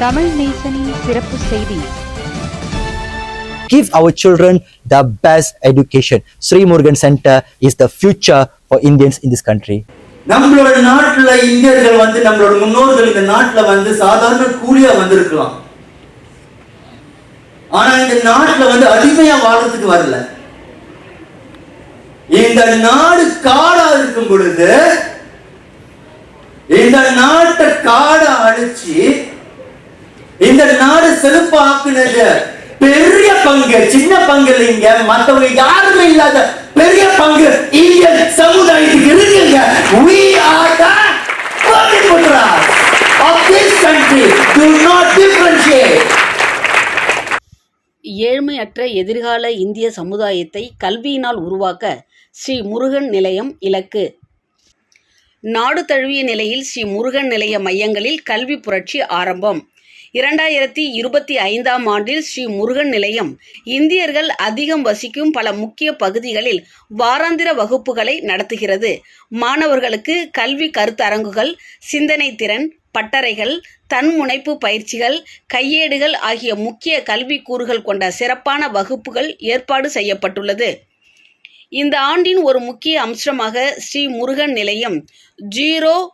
தமிழ் நேசனின் சிறப்பு செய்தி give our children the best education. Sri Murugan Center is the future for Indians in this country. நம்மளோட நாட்டுல இந்தியர்கள் வந்து நம்மளோட முன்னோர்கள் இந்த நாட்டுல வந்து சாதாரண கூலியா வந்திருக்கலாம் ஆனா இந்த நாட்டுல வந்து அடிமையா வாழ்றதுக்கு வரல இந்த நாடு காடா இருக்கும் பொழுது இந்த நாட்டை காடை அழிச்சு இந்த நாடு செழிப்பாக்குனது பெரிய பங்கு சின்ன பங்கு இல்லைங்க மற்றவங்க யாருமே இல்லாத பெரிய பங்கு இந்தியன் சமுதாயத்துக்கு இருக்குங்க. We are the contributors of this country do not differentiate. ஏழ்மையற்ற எதிர்கால இந்திய சமுதாயத்தை கல்வியினால் உருவாக்க ஸ்ரீ முருகன் நிலையம் இலக்கு. நாடு தழுவிய நிலையில் ஸ்ரீ முருகன் நிலைய மையங்களில் கல்வி புரட்சி ஆரம்பம். இரண்டாயிரத்தி இருபத்தி ஐந்தாம் ஆண்டில் ஸ்ரீ முருகன் நிலையம். இந்தியர்கள் அதிகம் வசிக்கும் பல முக்கிய பகுதிகளில் வாராந்திர வகுப்புகளை நடத்துகிறது. மாணவர்களுக்கு கல்வி கருத்தரங்குகள் சிந்தனை திறன் பட்டறைகள் தன்முனைப்பு பயிற்சிகள் கையேடுகள் ஆகிய முக்கிய கல்வி கூறுகள் கொண்ட சிறப்பான வகுப்புகள் ஏற்பாடு செய்யப்பட்டுள்ளது. இந்த ஆண்டின் ஒரு முக்கிய அம்சமாக ஸ்ரீ முருகன் நிலையம் ஜீரோ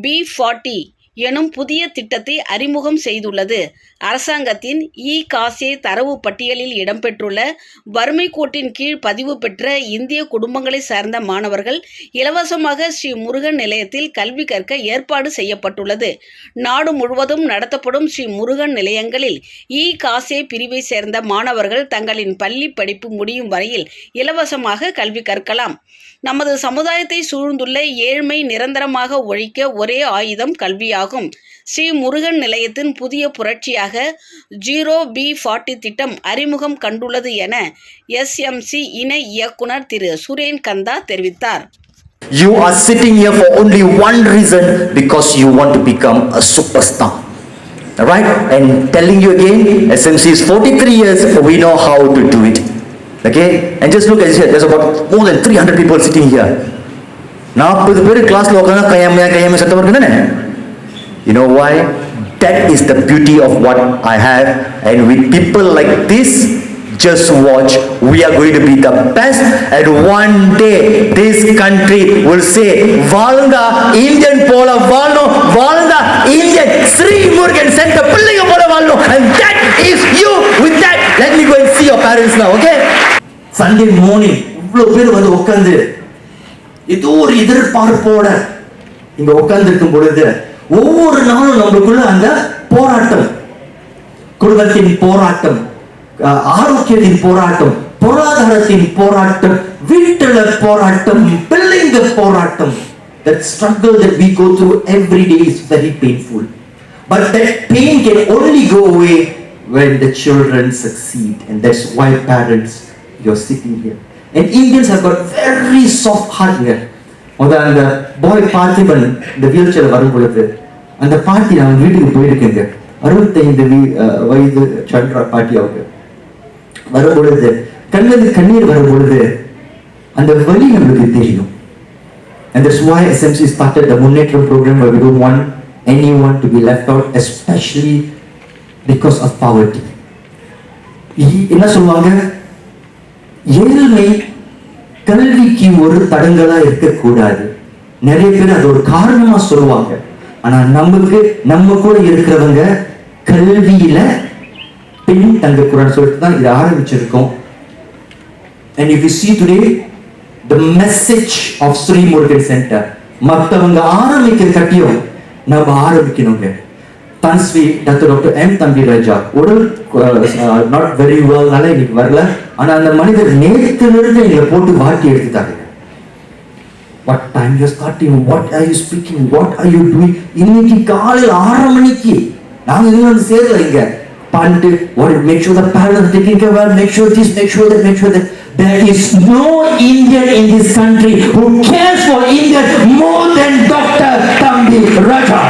பி ஃபார்ட்டி எனும் புதிய திட்டத்தை அறிமுகம் செய்துள்ளது. அரசாங்கத்தின் இ காசே தரவு பட்டியலில் இடம்பெற்றுள்ள வறுமை கோட்டின் கீழ் பதிவு பெற்ற இந்திய குடும்பங்களை சார்ந்த மாணவர்கள் இலவசமாக ஸ்ரீ முருகன் நிலையத்தில் கல்வி கற்க ஏற்பாடு செய்யப்பட்டுள்ளது. நாடு முழுவதும் நடத்தப்படும் ஸ்ரீ முருகன் நிலையங்களில் இ காசே பிரிவை சேர்ந்த மாணவர்கள் தங்களின் பள்ளி படிப்பு முடியும் வரையில் இலவசமாக கல்வி கற்கலாம். நமது சமுதாயத்தை சூழ்ந்துள்ள ஏழ்மை நிரந்தரமாக ஒழிக்க ஒரே ஆயுதம் கல்வியாகும். ஸ்ரீ முருகன் நிலையத்தின் புதிய புரட்சியாக ஜீரோ பி ஃபார்ட்டி திட்டம் அறிமுகம் கண்டுள்ளது என எஸ்எம்சி இணை இயக்குனர் திரு சுரேன் கந்தா தெரிவித்தார் You are sitting here for only one reason because you want to become a superstar. Alright? And telling you again, SMC is 43 years, we know how to do it. Okay? And just look at this here, there's about more than 300 people sitting here. நாற்பது பேர் கிளாஸ்ல உட்காந்து கையாமையா கையாமையா சத்தம் இருக்குதானே You know why? That is the beauty of what I have. And with people like this, just watch. We are going to be the best. And one day, this country will say, Valanda, Indian Pola Valno, Valanda, Indian Sri Murugan Center, Pillinga Pola Valno. And that is you. With that, let me go and see your parents now, okay? Sunday morning இவ்வளவு பேர் வந்து உட்கார்ந்து ஏதோ ஒரு எதிர்பார்ப்போட இங்க உட்கார்ந்து பொழுது ஒவ்வொரு நாளும் நம்மளுக்குள்ள அந்த போராட்டம் குடும்பத்தின் போராட்டம் அஹ், ஆரோக்கியத்தின் போராட்டம் பொருளாதாரத்தின் போராட்டம் வீட்டுல போராட்டம் பிள்ளைங்க போராட்டம் that struggle that we go through every day is very painful but that pain can only go away when the children succeed and that's why parents you're sitting here and Indians have got very soft heart here முத அந்த பாய் பார்த்திபன் இந்த wheel chair வரும் பொழுது அந்த பாட்டி அவங்க வீட்டுக்கு போயிருக்குங்க. அறுபத்தைந்து வயது சந்திரா பாட்டி அவங்க. வரும் பொழுது கண்ணில் கண்ணீர் வரும் பொழுது அந்த வழி நம்மளுக்கு தெரியும். And that's why SMC started the Munnetram program where we don't want anyone to be left out, especially because of poverty. என்ன சொல்லுவாங்க? ஏழ்மை கல்விக்கு ஒரு தடங்களா இருக்கக்கூடாது. நிறைய பேர் அது ஒரு காரணமா சொல்லுவாங்க. ஆனா நமக்கு நம்ம கூட இருக்கிறவங்க கல்வியில பின் தங்கக்கூடாதுன்னு சொல்லிட்டு தான் இதை ஆரம்பிச்சிருக்கோம். And if you see today the message of Sri Murugan centre மற்றவங்க ஆரம்பிக்க கட்டியும் நம்ம ஆரம்பிக்கணுங்க. Tan Sri doctor doctor M Thambi Raja உடல் நாட் வெரி வெல்னால இன்னைக்கு வரல ஆனா அந்த மனிதர் நேத்துல இருந்து எங்களை போட்டு வாட்டி எடுத்துட்டாங்க what time you starting what are you speaking what are you doing இன்னைக்கு காலையில் ஆறரை மணிக்கு நாங்க இன்னும் வந்து சேரல இங்க பண்ணிட்டு what make sure the parents are taking care well make sure this make sure that make sure that there is no Indian in this country who cares for Indian more than Dr. Tambi Raja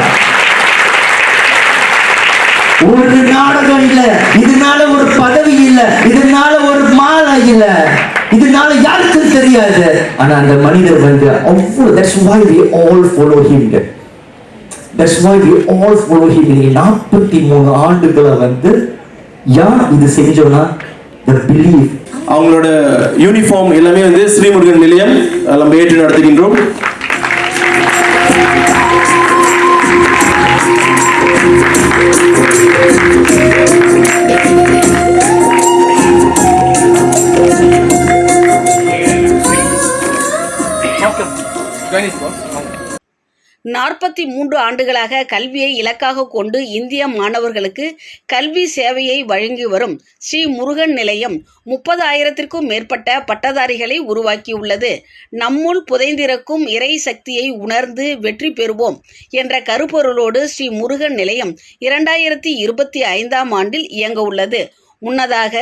ஒரு நாடகம் இல்ல. இதனால ஒரு பதவி இல்ல. இதனால ஒரு மாலை இல்ல. இதனால யாருக்கும் தெரியாது. ஆனா அந்த மனிதர் வந்து அவ்வளவு that's why we all follow him that's why we all follow him நாற்பத்தி மூணு ஆண்டுகளை வந்து யார் இது செஞ்சோன்னா? த பிலீவ் அவங்களோட யூனிஃபார்ம் எல்லாமே வந்து ஸ்ரீமுருகன் நிலையம் நம்ம ஏற்று நடத்துகின்றோம். Join us, boss. நாற்பத்தி மூன்று ஆண்டுகளாக கல்வியை இலக்காக கொண்டு இந்திய மாணவர்களுக்கு கல்வி சேவையை வழங்கி வரும் ஸ்ரீ முருகன் நிலையம் முப்பதாயிரத்திற்கும் மேற்பட்ட பட்டதாரிகளை உருவாக்கியுள்ளது. நம்முள் புதைந்திருக்கும் இறை சக்தியை உணர்ந்து வெற்றி பெறுவோம் என்ற கருப்பொருளோடு ஸ்ரீ முருகன் நிலையம் இரண்டாயிரத்தி இருபத்தி ஐந்தாம் ஆண்டில் இயங்க உள்ளது. முன்னதாக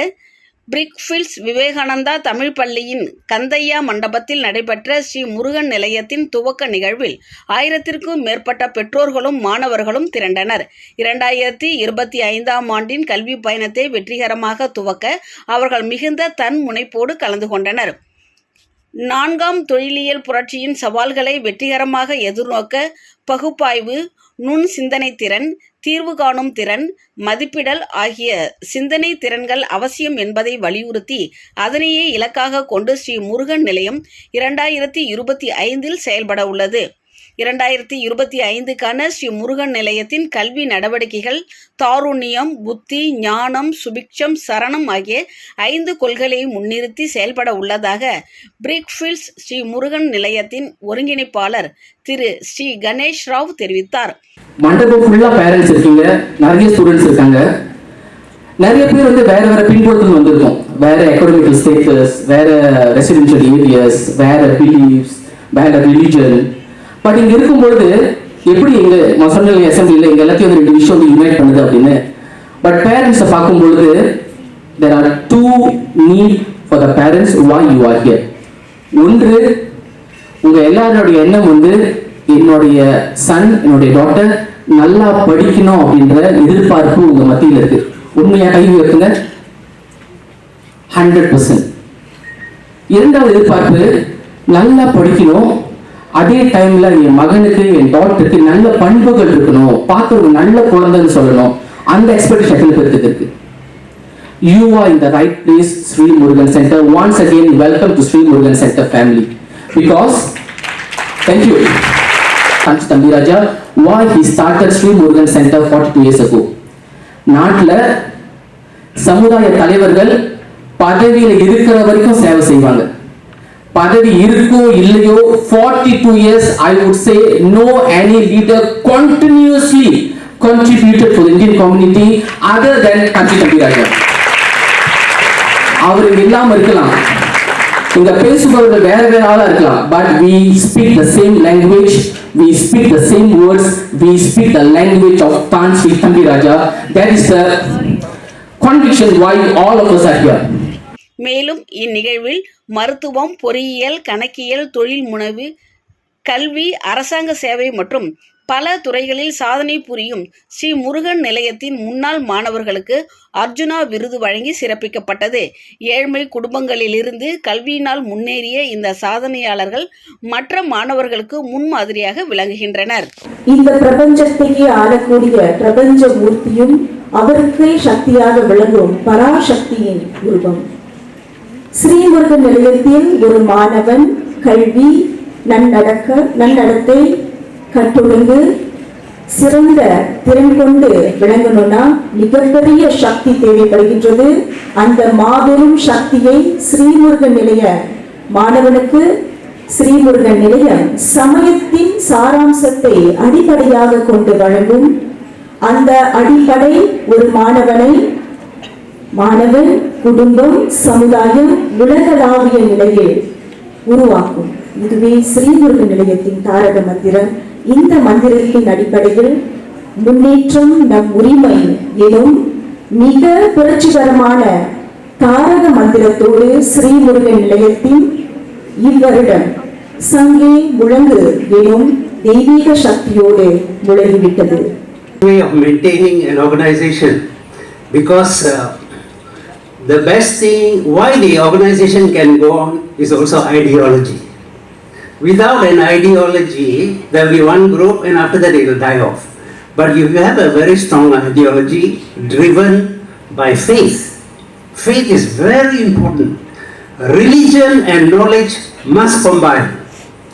பிரிக்ஃபீல்ட்ஸ் விவேகானந்தா தமிழ் பள்ளியின் கந்தையா மண்டபத்தில் நடைபெற்ற ஸ்ரீ முருகன் நிலையத்தின் துவக்க நிகழ்வில் ஆயிரத்திற்கும் மேற்பட்ட பெற்றோர்களும் மாணவர்களும் திரண்டனர். இரண்டாயிரத்தி இருபத்தி ஐந்தாம் ஆண்டின் கல்வி பயணத்தை வெற்றிகரமாக துவக்க அவர்கள் மிகுந்த தன் முனைப்போடு கலந்து கொண்டனர். நான்காம் தொழிலியல் புரட்சியின் சவால்களை வெற்றிகரமாக எதிர்நோக்க பகுப்பாய்வு நுண் சிந்தனை திறன் தீர்வு காணும் திறன் மதிப்பிடல் ஆகிய சிந்தனை திறன்கள் அவசியம் என்பதை வலியுறுத்தி அதனையே இலக்காக கொண்டு ஸ்ரீ முருகன் நிலையம் இரண்டாயிரத்தி இருபத்தி ஐந்தில் செயல்பட உள்ளது. இரண்டாயிரத்தி இருபத்தி ஐந்துக்கான ஸ்ரீ முருகன் நிலையத்தின் கல்வி நடவடிக்கைகள் தாருண்யம் புத்தி ஞானம் சுபிக்ஷம் சரணம் ஆகிய ஐந்து கொள்கைகளை முன்னிறுத்தி செயல்பட உள்ளதாக பிரிக்ஃபீல்ட்ஸ் ஸ்ரீ முருகன் நிலையத்தின் ஒருங்கிணைப்பாளர் திரு ஸ்ரீ கணேஷ் ராவ் தெரிவித்தார். மண்டபம் ஃபுல்லாக பேரண்ட்ஸ் இருக்கீங்க நிறைய ஸ்டூடெண்ட்ஸ் இருக்காங்க. நிறைய பேர் வந்து வேற வேற பின்புலத்துல வந்திருக்கோம். வேற எக்கனாமிக்கல் ஸ்டேட்டஸ் வேற ரெசிடென்ஷியல் ஏரியாஸ் வேற பிலீஃப்ஸ் வேற ரிலீஜன் பட் இங்க இருக்கும்பொழுது எப்படி எங்க நான் சொன்ன அசம்பிளியில் எங்க எல்லாத்தையும் வந்து ரெண்டு விஷயம் வந்து யுனைட் பண்ணுது அப்படின்னு. பட் பேரண்ட்ஸை பார்க்கும்பொழுது there are two need for the parents why you are here ஒன்று உங்க எல்லாருடைய எண்ணம் வந்து என்னுடைய சன் என்னுடைய டாட்டர் நல்லா படிக்கணும் அப்படின்ற எதிர்பார்ப்பு உங்க மத்தியில் இருக்கு. உண்மையா கைவி இருக்குங்க ஹண்ட்ரட் பர்சன்ட் இரண்டாவது எதிர்பார்ப்பு நல்லா படிக்கணும் அதே டைம்ல என் மகனுக்கு என் டாட்டருக்கு நல்ல பண்புகள் இருக்கணும் பார்க்க ஒரு நல்ல குழந்தைன்னு சொல்லணும் அந்த எக்ஸ்பெக்டேஷன் எத்தனை பேருக்கு இருக்கு you are in the right place Sri Murugan centre once again welcome to Sri Murugan centre family because thank you Kanchi Thambi Raja why he started Sri Murugan centre forty two years ago நாட்டில் சமுதாய தலைவர்கள் பதவியில் இருக்கிற வரைக்கும் சேவை செய்வாங்க பதவி இருக்கோ இல்லையோ forty two years I would say no any leader continuously contributed for Indian community community other than Kanchi Kambirajan. அவர் இல்லாம இருக்கலாம் இந்த பேசுபவர்கள் வேற வேற ஆளா இருக்கலாம் but we speak the same language we speak the same words we speak the language of தான் Sri Thambi Raja that is the conviction why all of us are here மேலும் இந்நிகழ்வில் மருத்துவம் பொறியியல் கணக்கியல் தொழில் முனைவு கல்வி அரசாங்க சேவை மற்றும் பல துறைகளில் சாதனை புரியும் ஸ்ரீ முருகன் நிலையத்தின் முன்னாள் மாணவர்களுக்கு அர்ஜுனா விருது வழங்கி சிறப்பிக்கப்பட்டது. ஏழ்மை குடும்பங்களிலிருந்து கல்வியினால் முன்னேறிய இந்த சாதனையாளர்கள் மற்ற மாணவர்களுக்கு முன்மாதிரியாக விளங்குகின்றனர். இந்த பிரபஞ்சத்தையே ஆளக்கூடிய பிரபஞ்ச மூர்த்தியும் அவருக்கே சக்தியாக விளங்கும் பராசக்தியின் உருவம். ஸ்ரீமுருகன் நிலையத்தில் ஒரு மாணவன் கல்வி நன்னடக்க நன்னடத்தை கட்டொழுங்கு சிறந்த திறன் கொண்டு விளங்கணும்னா மிகப்பெரிய சக்தி தேவைப்படுகின்றது. அந்த மாபெரும் சக்தியை ஸ்ரீமுருகன் நிலைய மாணவனுக்கு ஸ்ரீமுருகன் நிலையம் சமயத்தின் சாராம்சத்தை அடிப்படையாக கொண்டு வழங்கும் அந்த அடிப்படை ஒரு மாணவனை மாணவர் குடும்பம் சமுதாயம் உலகளாவிய நிலையில் உருவாக்கும். இதுவே ஸ்ரீமுருகன் நிலையத்தின் தாரக மந்திரம். இந்த மந்திரத்தின் அடிப்படையில் முன்னேற்றம் நம் உரிமை எனும் மிக புரட்சிகரமான தாரக மந்திரத்தோடு ஸ்ரீமுருகன் நிலையத்தின் இவ்வருடம் சங்கே முழங்கு எனும் தெய்வீக சக்தியோடு முழங்கிவிட்டது. Way of maintaining an organization because uh, the best thing why the organization can go on is also ideology without an ideology, there will be one group and after that it will die off. But if you have a very strong ideology driven by faith, faith is very important. Religion and knowledge must combine.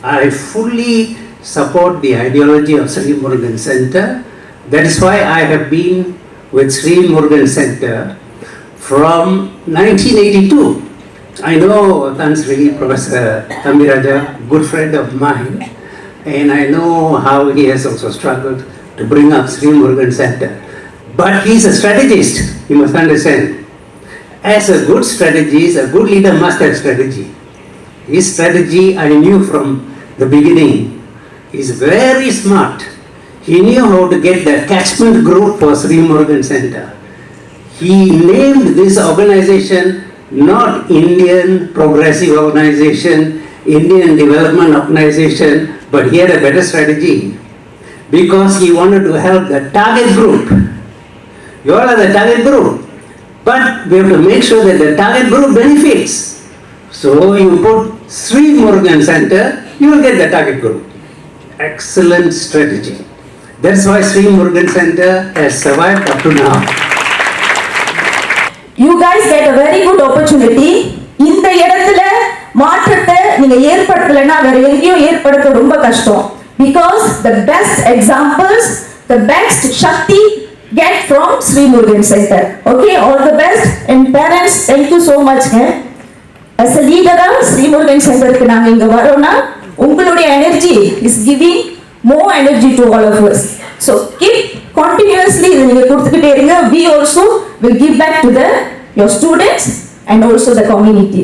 I fully support the ideology of Sri Murugan Center. That is why I have been with Sri Murugan Center from 1982. I know thanks Tansri, Professor Tamiraja, good friend of mine, and I know how he has also struggled to bring up Sri Murugan Center. But he's a strategist, you must understand. As a good strategist, a good leader must have strategy. His strategy I knew from the beginning. He's very smart. He knew how to get the catchment group for Sri Murugan Center. He named this organization not Indian Progressive Organization, Indian Development Organization, but he had a better strategy because he wanted to help the target group. You all are the target group, but we have to make sure that the target group benefits. So you put Sri Morgan Center, you will get the target group. Excellent strategy. That's why Sri Morgan Center has survived up to now. You guys get a very good opportunity இந்த இடத்துல மாற்றத்தை நீங்க ஏற்படுத்தலைன்னா வேற எங்கேயும் ஏற்படுத்த ரொம்ப கஷ்டம். Because the best examples the best Shakti get from Sri Murugan centre okay all the best என் பேரண்ட்ஸ் தேங்க்யூ ஸோ மச்ங்க அஸ் அ லீடரா ஸ்ரீமுருகன் சென்டருக்கு நாங்க இங்க வரோம்னா உங்களுடைய energy is giving more energy to all of us. So keep continuously இது நீங்க கொடுத்துக்கிட்டே இருங்க. We also will give back to the your students and also the community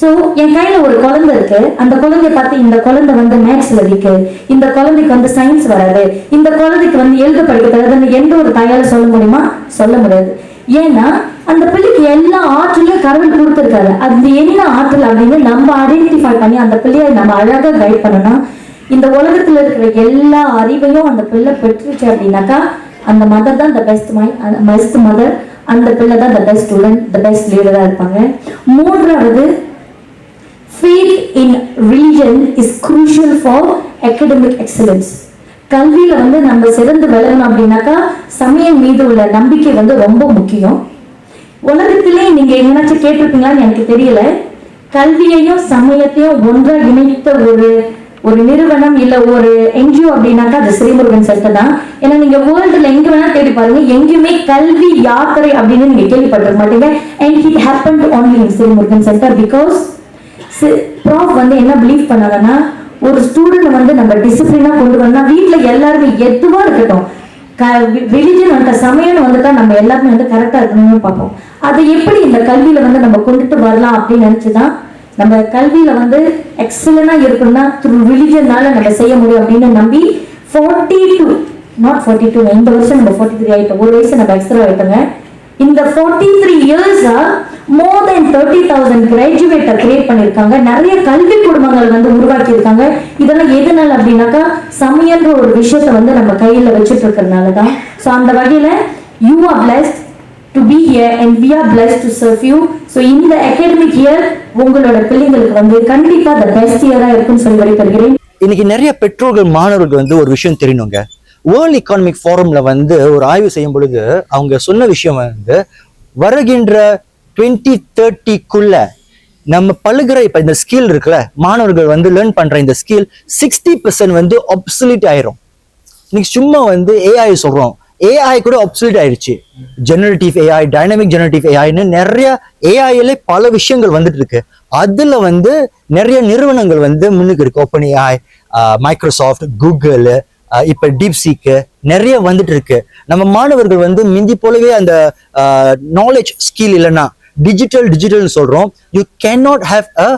so என் கையில் ஒரு குழந்தை இருக்கு. அந்த குழந்தைய பார்த்து இந்த குழந்தை வந்து மேக்ஸில் வீக்கு. இந்த குழந்தைக்கு வந்து சயின்ஸ் வராது. இந்த குழந்தைக்கு வந்து எழுத படிக்க தெரியாதுன்னு எந்த ஒரு தாயால் சொல்ல முடியுமா? சொல்ல முடியாது. ஏன்னா அந்த பிள்ளைக்கு எல்லா ஆற்றலையும் கடவுள் கொடுத்துருக்காரு. அது என்ன ஆற்றல் அப்படின்னு நம்ம ஐடென்டிஃபை பண்ணி அந்த பிள்ளையை நம்ம அழகா கைட் பண்ணணும் இந்த உலகத்துல இருக்கிற எல்லா அறிவையும் அந்த பிள்ளை பெற்றுச்சு அப்படின்னாக்கா அந்த மதர் தான் the best my best mother அந்த பிள்ளை தான் the best student the best லீடரா இருப்பாங்க. மூன்றாவது faith in religion is crucial for academic excellence கல்வியில வந்து நம்ம சிறந்து விளங்கணும் அப்படின்னாக்கா சமயம் மீது உள்ள நம்பிக்கை வந்து ரொம்ப முக்கியம். உலகத்திலே நீங்க எங்கனாச்சும் கேட்டிருப்பீங்களான்னு எனக்கு தெரியல. கல்வியையும் சமயத்தையும் ஒன்றாக இணைத்த ஒரு ஒரு நிறுவனம் இல்ல ஒரு என்ஜிஓ அப்படின்னாக்கா அது ஸ்ரீமுருகன் சென்டர் தான். ஏன்னா நீங்க வேர்ல்டுல எங்க வேணா தேடி பாருங்க எங்கேயுமே கல்வி யாத்திரை அப்படின்னு நீங்க கேள்விப்பட்டிருக்க மாட்டீங்க. And it happen only in Srimurugan centre because proof வந்து என்ன பிலீவ் பண்ணாங்கன்னா ஒரு ஸ்டூடெண்ட் வந்து நம்ம டிசிப்ளினா கொண்டு வந்தா வீட்டுல எல்லாருமே எதுவா இருக்கட்டும் ரிலிஜன் வந்துட்ட சமயம் வந்துட்டா நம்ம எல்லாருமே வந்து கரெக்டா இருக்கணும்னு பார்ப்போம். அதை எப்படி இந்த கல்வியில வந்து நம்ம கொண்டுட்டு வரலாம் அப்படின்னு நினைச்சுதான் நம்ம கல்வியில வந்து எக்ஸலண்டா இருக்கணும்னா த்ரூ ரிலிஜனால நம்ம செய்ய முடியும் அப்படின்னு நம்பி forty two not forty two இந்த வருஷம் நம்ம ஃபார்ட்டி த்ரீ ஆயிட்டோம். ஒரு வயசு நம்ம எக்ஸ்ட்ரா ஆயிட்டோங்க. இந்த ஃபார்ட்டி த்ரீ இயர்ஸா மோர் தென் தேர்ட்டி தௌசண்ட் கிராஜுவேட்டை கிரியேட் பண்ணியிருக்காங்க நிறைய கல்வி குடும்பங்கள் வந்து உருவாக்கி இருக்காங்க இதெல்லாம் எதனால அப்படின்னாக்கா சமையல்ன்ற ஒரு விஷயத்த வந்து நம்ம கையில வச்சுட்டு இருக்கிறதுனால தான் ஸோ அந்த வகையில you are blessed to be here and we are bless to serve you so இந்த அகாடமிக் இயர் உங்களோட பிள்ளைங்களுக்கு வந்து கண்டிப்பாக த பெஸ்ட் இயராக இருக்குன்னு சொல்லி வழிபடுகிறேன் இன்னைக்கு நிறைய பெற்றோர்கள் மாணவர்கள் வந்து ஒரு விஷயம் தெரியணுங்க. வேர்ல்ட் எக்கானமிக் ஃபோரம்ல வந்து ஒரு ஆய்வு செய்யும் பொழுது அவங்க சொன்ன விஷயம் வந்து வருகின்ற டுவெண்ட்டி தேர்ட்டிக்குள்ள நம்ம பழுகிற இப்ப இந்த ஸ்கில் இருக்குல்ல மாணவர்கள் வந்து லேர்ன் பண்ற இந்த ஸ்கில் சிக்ஸ்டி பர்சன்ட் வந்து obsolete ஆயிரும். இன்னைக்கு சும்மா வந்து ஏஐ சொல்றோம். ஏஐ கூட obsolete ஆயிடுச்சு ஜெனரேட்டிவ் ஏஐ டைனமிக் ஜெனரேட்டிவ் ஏஐன்னு நிறைய ஏஐல பல விஷயங்கள் வந்துட்டு இருக்கு. அதுல வந்து நிறைய நிறுவனங்கள் வந்து முன்னுக்கு இருக்கு. ஓப்பன் ஏஐ மைக்ரோசாஃப்ட் கூகுள் இப்ப டீப் சீக்கு நிறைய வந்துட்டு இருக்கு. நம்ம மாணவர்கள் வந்து மிந்தி போலவே அந்த நாலேஜ் ஸ்கில் இல்லைன்னா டிஜிட்டல் டிஜிட்டல்னு சொல்றோம். You can not have a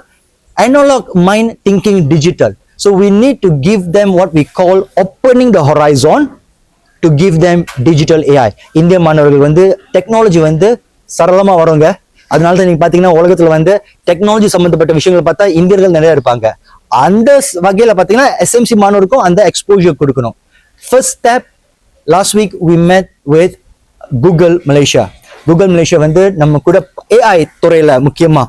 analog mind thinking digital so we need to give them what we call opening the horizon to give them digital AI இந்திய மாணவர்கள் வந்து டெக்னாலஜி வந்து சரளமாக வருங்க. அதனால தான் நீங்கள் பார்த்தீங்கன்னா உலகத்தில் வந்து டெக்னாலஜி சம்மந்தப்பட்ட விஷயங்கள் பார்த்தா இந்தியர்கள் நிறையா இருப்பாங்க. அந்த வகையில் பார்த்தீங்கன்னா எஸ்எம்சி மாணவருக்கும் அந்த எக்ஸ்போஜர் கொடுக்கணும். First step last week we met with Google Malaysia Google Malaysia வந்து நம்ம கூட ஏஐ துறையில் முக்கியமாக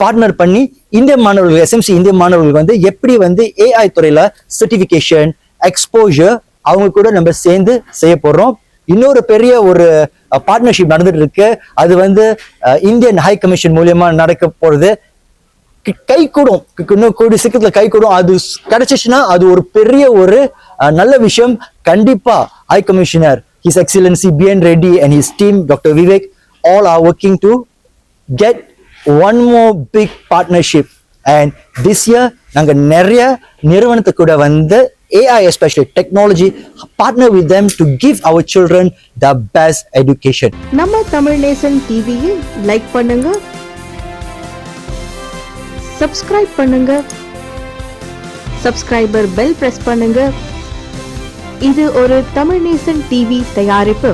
பார்ட்னர் பண்ணி இந்திய மாணவர்கள் எஸ்எம்சி இந்திய மாணவர்கள் வந்து எப்படி வந்து ஏஐ துறையில் சர்டிஃபிகேஷன் எக்ஸ்போஜர் அவங்க கூட நம்ம சேர்ந்து செய்ய போறோம் இன்னொரு பெரிய ஒரு பார்ட்னர்ஷிப் நடந்துட்டு இருக்கு அது வந்து இந்தியன் ஹை கமிஷன் மூலியமா நடக்க போறது. கி- கை கூடும் இன்னும் கூடிய சீக்கிரத்துல கை கூடும் அது கிடைச்சிச்சுன்னா அது ஒரு பெரிய ஒரு நல்ல விஷயம். கண்டிப்பா high commissioner his excellency B N Reddy and his team doctor Vivek all are working to get one more big partnership and this year நாங்கள் நிறைய நிறுவனத்து கூட வந்து AI especially technology partner with them to give our children the best education. நம்ம தமிழ் நேசன் டிவியை like பண்ணுங்க. Subscribe பண்ணுங்க. Subscriber bell press பண்ணுங்க. இது ஒரு தமிழ் நேசன் டிவி தயாரிப்பு.